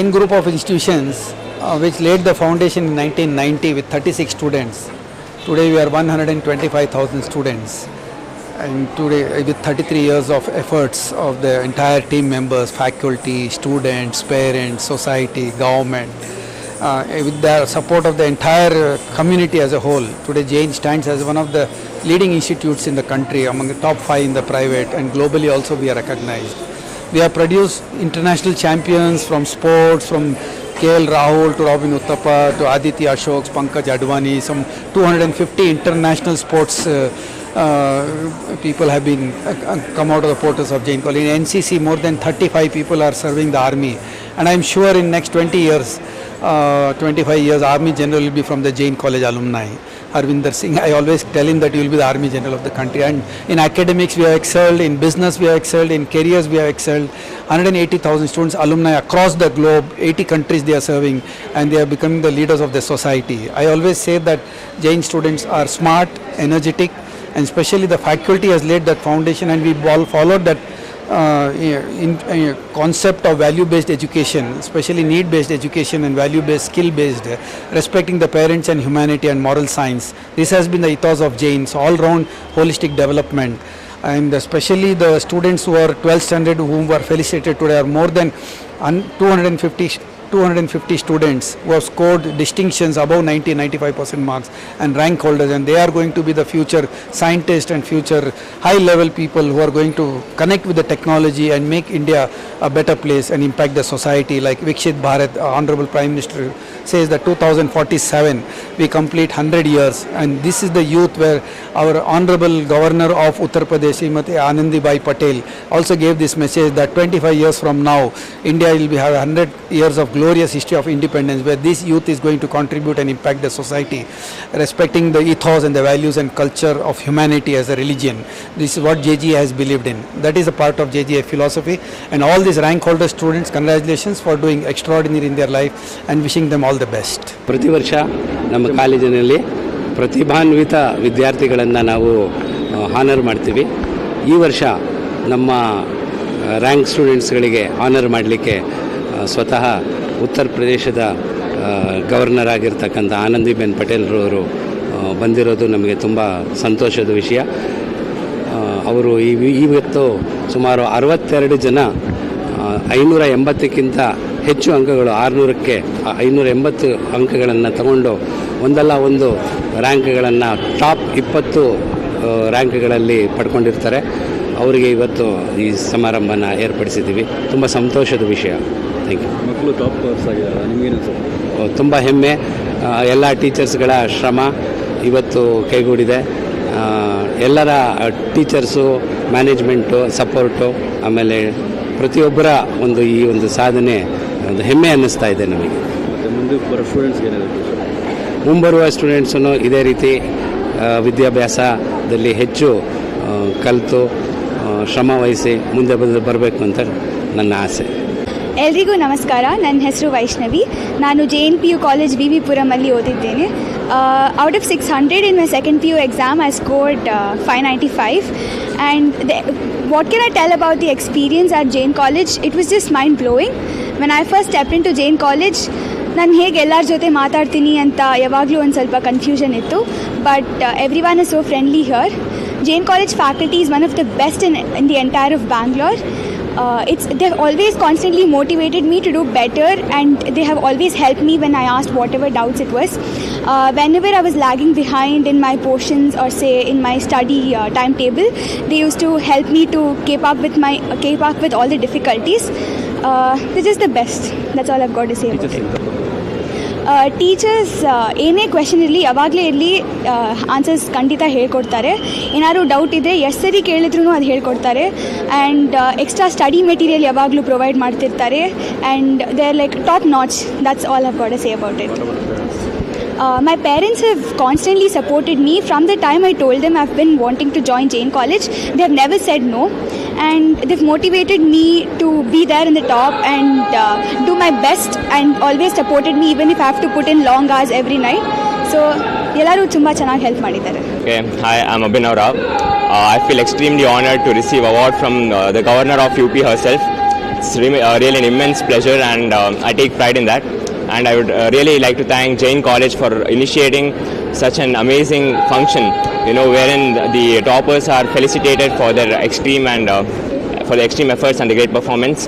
Jain group of institutions uh, which laid the foundation in 1990 with 36 students. Today we are 125,000 students and today uh, with 33 years of efforts of the entire team members, faculty, students, parents, society, government. Uh, with the support of the entire uh, community as a whole, today Jain stands as one of the leading institutes in the country, among the top five in the private, and globally also we are recognized. We have produced international champions from sports, from KL Rahul to Robin Uttapa to Aditi Ashok, Pankaj Advani, some 250 international sports uh, uh, people have been uh, come out of the portals of Jain College. In NCC, more than 35 people are serving the army, and I am sure in next 20 years, Uh, 25 years, Army General will be from the Jain College alumni. Harvinder Singh, I always tell him that he will be the Army General of the country. And in academics, we have excelled, in business, we have excelled, in careers, we have excelled. 180,000 students, alumni across the globe, 80 countries they are serving, and they are becoming the leaders of the society. I always say that Jain students are smart, energetic, and especially the faculty has laid that foundation, and we all followed that uh, in, concept of value-based education, especially need-based education and value-based, skill-based, uh, respecting the parents and humanity and moral science. This has been the ethos of Jain's all-round holistic development. And especially the students who are 12th standard whom were felicitated today are more than 250 250 students who have scored distinctions above 90 95% marks and rank holders and they are going to be the future scientists and future high level people who are going to connect with the technology and make India a better place and impact the society. Like Vikshit Bharat uh, honorable prime minister says that 2047 we complete 100 years and this is the youth where our honorable governor of Uttar Pradesh Srimati Anandibai Patel also gave this message that 25 years from now India will be have 100 years of glorious history of independence where this youth is going to contribute and impact the society, respecting the ethos and the values and culture of humanity as a religion. This is what JG has believed in. That is a part of JGA philosophy. And all these rank holder students, congratulations for doing extraordinary in their life and wishing them all the best. ಪ್ರತಿ ವರ್ಷ ನಮ್ಮ ಕಾಲೇಜಿನಲ್ಲಿ ಪ್ರತಿಭಾನ್ವಿತ ವಿದ್ಯಾರ್ಥಿಗಳನ್ನು ನಾವು honour ಮಾಡ್ತೀವಿ ಈ ವರ್ಷ ನಮ್ಮ ರ್ಯಾಂಕ್ ಸ್ಟೂಡೆಂಟ್ಸ್ಗಳಿಗೆ ಆನರ್ ಮಾಡಲಿಕ್ಕೆ ಸ್ವತಃ ಉತ್ತರ ಪ್ರದೇಶದ ಗವರ್ನರ್ ಆಗಿರ್ತಕ್ಕಂಥ ಆನಂದಿಬೆನ್ ಪಟೇಲ್ರವರು ಬಂದಿರೋದು ನಮಗೆ ತುಂಬ ಸಂತೋಷದ ವಿಷಯ. ಅವರು ಇವತ್ತು ಸುಮಾರು ಅರವತ್ತೆರಡು ಜನ ಐನೂರ ಎಂಬತ್ತಕ್ಕಿಂತ ಹೆಚ್ಚು ಅಂಕಗಳು, ಆರುನೂರಕ್ಕೆ ಐನೂರ ಎಂಬತ್ತು ಅಂಕಗಳನ್ನು ತಗೊಂಡು ಒಂದಲ್ಲ ಒಂದು ರ್ಯಾಂಕ್ಗಳನ್ನು ಟಾಪ್ ಇಪ್ಪತ್ತು ರ್ಯಾಂಕ್ಗಳಲ್ಲಿ ಪಡ್ಕೊಂಡಿರ್ತಾರೆ. ಅವರಿಗೆ ಇವತ್ತು ಈ ಸಮಾರಂಭನ ಏರ್ಪಡಿಸಿದ್ದೀವಿ. ತುಂಬ ಸಂತೋಷದ ವಿಷಯ. Thank you. ಮಕ್ಕಳು ಟಾಪ್ ಕೋರ್ಸ್ ಆಗಿದ್ದಾರೆ. ನಿಮಗೇನು ತುಂಬ ಹೆಮ್ಮೆ. ಎಲ್ಲ ಟೀಚರ್ಸ್ಗಳ ಶ್ರಮ ಇವತ್ತು ಕೈಗೂಡಿದೆ. ಎಲ್ಲರ ಟೀಚರ್ಸು ಮ್ಯಾನೇಜ್ಮೆಂಟು ಸಪೋರ್ಟು ಆಮೇಲೆ ಪ್ರತಿಯೊಬ್ಬರ ಒಂದು ಈ ಒಂದು ಸಾಧನೆ ಒಂದು ಹೆಮ್ಮೆ ಅನ್ನಿಸ್ತಾ ಇದೆ ನಮಗೆ. ಮುಂದೆ ಸ್ಟೂಡೆಂಟ್ಸ್ಗೆ ಮುಂಬರುವ ಸ್ಟೂಡೆಂಟ್ಸನ್ನು ಇದೇ ರೀತಿ ವಿದ್ಯಾಭ್ಯಾಸದಲ್ಲಿ ಹೆಚ್ಚು ಕಲಿತು ಶ್ರಮ ವಹಿಸಿ ಮುಂದೆ ಬಂದು ಬರಬೇಕು ಅಂತ ನನ್ನ ಆಸೆ. ಎಲ್ರಿಗೂ ನಮಸ್ಕಾರ. ನನ್ನ ಹೆಸರು ವೈಷ್ಣವಿ. ನಾನು J N P U college V V ಪುರಮಲ್ಲಿ ಓದಿದ್ದೇನೆ. Out of six hundred in my second P U exam I scored five ninety five and what can I tell about the experience at Jain college it was just mind blowing when I first step in to Jain college ನಾನು ಹೇಗೆ ಎಲ್ಲರ ಜೊತೆ ಮಾತಾಡ್ತೀನಿ ಅಂತ ಯಾವಾಗಲೂ ಒಂದು ಸ್ವಲ್ಪ confusion ಇತ್ತು. But every one is so friendly here Jain college faculty is one of the best in in the entire of Bangalore uh, it's they've always constantly motivated me to do better and they have always helped me when i asked whatever doubts it was. Uh, whenever i was lagging behind in my portions or say in my study uh, timetable they used to help me to keep up with my keep up with all the difficulties. Uh, they're just the best. That's all i've got to say about it teachers ಏನೇ question ಇರಲಿ ಯಾವಾಗಲೇ ಇರಲಿ answers ಖಂಡಿತ ಹೇಳ್ಕೊಡ್ತಾರೆ. ಏನಾದರೂ doubt ಇದ್ದರೆ ಎಷ್ಟು ಸರಿ ಕೇಳಿದ್ರು ಅದು ಹೇಳ್ಕೊಡ್ತಾರೆ. ಆ್ಯಂಡ್ ಎಕ್ಸ್ಟ್ರಾ ಸ್ಟಡಿ ಮೆಟೀರಿಯಲ್ ಯಾವಾಗಲೂ ಪ್ರೊವೈಡ್ ಮಾಡ್ತಿರ್ತಾರೆ. And they are like top notch that's all have got say about it Uh, my parents have constantly supported me from the time I told them I've been wanting to join Jain College. They have never said no, and they've motivated me to be there in the top and uh, do my best, and always supported me even if I have to put in long hours every night. So ಎಲ್ಲರೂ ತುಂಬ ಚೆನ್ನಾಗಿ help ಮಾಡಿದ್ದಾರೆ Okay, hi, I'm Abhinav Rao. Uh, I feel extremely honored to receive award from uh, the governor of UP herself. It's really, uh, really an immense pleasure, and um I take pride in that. And I would uh, really like to thank Jain College for initiating such an amazing function. You know, wherein the toppers are felicitated for their extreme and uh, for the extreme efforts and the great performance.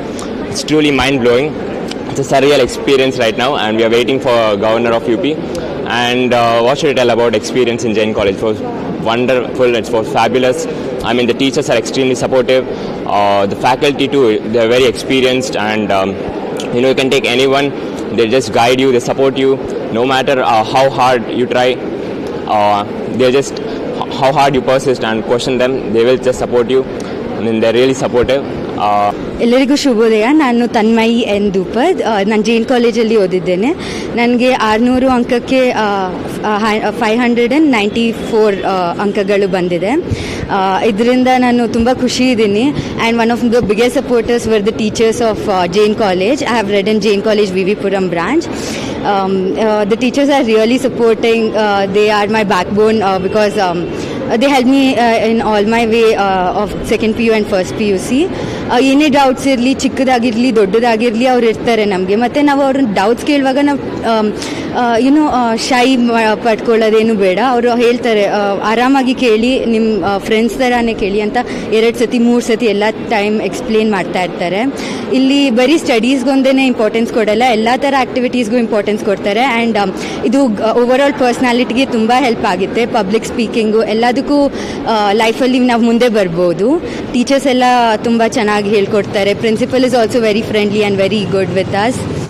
It's truly mind blowing. It's a surreal experience right now, and we are waiting for Governor of UP. And uh, what should I tell about experience in Jain College? It was wonderful. It was fabulous. I mean, the teachers are extremely supportive. Uh, the faculty too, they are very experienced, and um, you know, you can take anyone. They just guide you. They support you, no matter uh, how hard you try. Uh, they just how hard you persist and question them. They will just support you. I mean, they're really supportive. ಎಲ್ಲರಿಗೂ ಶುಭೋದಯ. ನಾನು Tanmayi N ದೂಪದ್. ನಾನು ಜೈನ್ ಕಾಲೇಜಲ್ಲಿ ಓದಿದ್ದೇನೆ. ನನಗೆ ಆರುನೂರು ಅಂಕಕ್ಕೆ five hundred and ninety four ಅಂಕಗಳು ಬಂದಿದೆ. ಇದರಿಂದ ನಾನು ತುಂಬ ಖುಷಿ ಇದ್ದೀನಿ. And one of the biggest supporters were the teachers of Jain college. I have read in Jain college V V Puram branch the teachers are really supporting they are my backbone because they help me in all my way of second P U and first P U second ಏನೇ doubts ಇರಲಿ, ಚಿಕ್ಕದಾಗಿರಲಿ, ದೊಡ್ಡದಾಗಿರಲಿ ಅವ್ರು ಇರ್ತಾರೆ ನಮಗೆ. ಮತ್ತು ನಾವು ಅವ್ರನ್ನ doubts ಕೇಳುವಾಗ ನಾವು ಏನು ಶೈ ಪಡ್ಕೊಳ್ಳೋದೇನು ಬೇಡ. ಅವರು ಹೇಳ್ತಾರೆ ಆರಾಮಾಗಿ ಕೇಳಿ ನಿಮ್ಮ ಫ್ರೆಂಡ್ಸ್ ಥರನೇ ಕೇಳಿ ಅಂತ ಎರಡು ಸತಿ, ಮೂರು ಸತಿ ಎಲ್ಲ ಟೈಮ್ ಎಕ್ಸ್ಪ್ಲೇನ್ ಮಾಡ್ತಾ ಇರ್ತಾರೆ. ಇಲ್ಲಿ ಬರೀ ಸ್ಟಡೀಸ್ಗೊಂದೇ ಇಂಪಾರ್ಟೆನ್ಸ್ ಕೊಡಲ್ಲ, ಎಲ್ಲ ಥರ ಆ್ಯಕ್ಟಿವಿಟೀಸ್ಗೂ ಇಂಪಾರ್ಟೆನ್ಸ್ ಕೊಡ್ತಾರೆ. ಆ್ಯಂಡ್ ಇದು ಓವರ್ ಆಲ್ ಪರ್ಸ್ನಾಲಿಟಿಗೆ ತುಂಬ ಹೆಲ್ಪ್ ಆಗುತ್ತೆ. ಪಬ್ಲಿಕ್ ಸ್ಪೀಕಿಂಗು ಎಲ್ಲದಕ್ಕೂ ಲೈಫಲ್ಲಿ ನಾವು ಮುಂದೆ ಬರ್ಬೋದು. ಟೀಚರ್ಸ್ ಎಲ್ಲ ತುಂಬ ಚೆನ್ನಾಗಿ ಹೇಳ್ಕೊಡ್ತಾರೆ principal is also very friendly and very good with us